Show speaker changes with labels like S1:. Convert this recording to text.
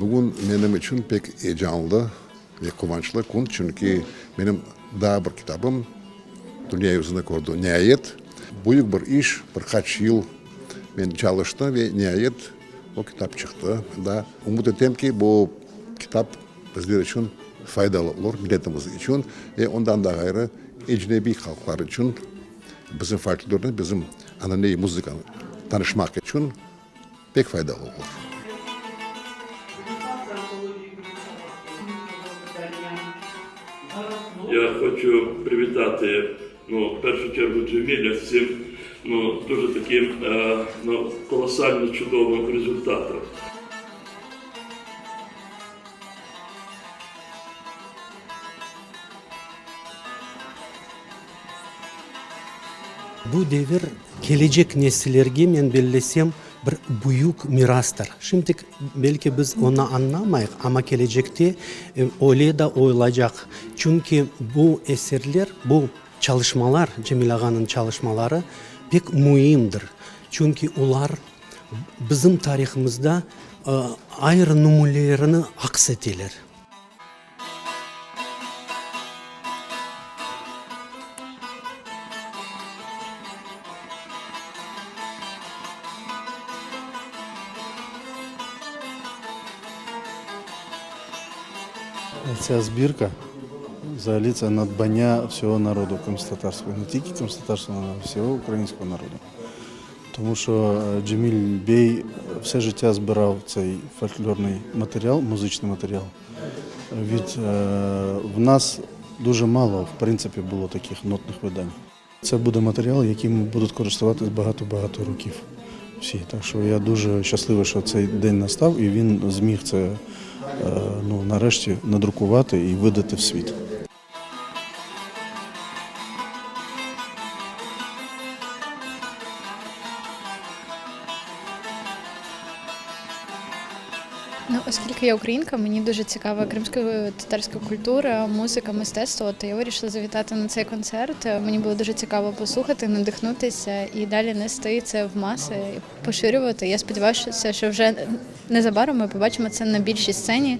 S1: bugün benim için pek heyecanlı ve kıvançlı gün çünkü benim daha bir kitabım dünya yüzüne kurdu nihayet. Büyük bir iş, birkaç yıl ben çalıştım ve nihayet o kitap çıktı. Da umut ettim ki bu kitap bizler için faydalı olur, milletimiz için ve ondan da gayrı ecnebi halklar için bizim farklılarını, bizim anneneyi müzikle tanışmak için pek faydalı olur.
S2: Я хочу привітати ну, в першу чергу Джеміля з цим ну, дуже таким е, ну, колосально чудовим результатом.
S3: Bu devir gelecek nesillерге мен bellasem bir büyük mirastır. Şimdi belki biz onu anlamayız ama gelecekte e, öyle de olacak. Çünkü bu eserler, bu çalışmalar, Cemil Ağa'nın çalışmaları pek mühimdir. Çünkü onlar bizim tarihimizde e, ayrı numulelerini aksettiler.
S4: Ця збірка взагалі це надбання всього народу кримськотатарського, не тільки кримськотатарського, але й всього українського народу. Тому що е, Джеміль Бей все життя збирав цей фольклорний матеріал, музичний матеріал. Від, е, в нас дуже мало, в принципі, було таких нотних видань. Це буде матеріал, яким будуть користуватись багато-багато років. Всі. Так що я дуже щасливий, що цей день настав, і він зміг це ну, нарешті надрукувати і видати в світ.
S5: Ну, оскільки я українка, мені дуже цікава кримська татарська культура, музика, мистецтво. То я вирішила завітати на цей концерт. Мені було дуже цікаво послухати, надихнутися і далі нести це в маси, і поширювати. Я сподіваюся, що вже незабаром ми побачимо це на більшій сцені.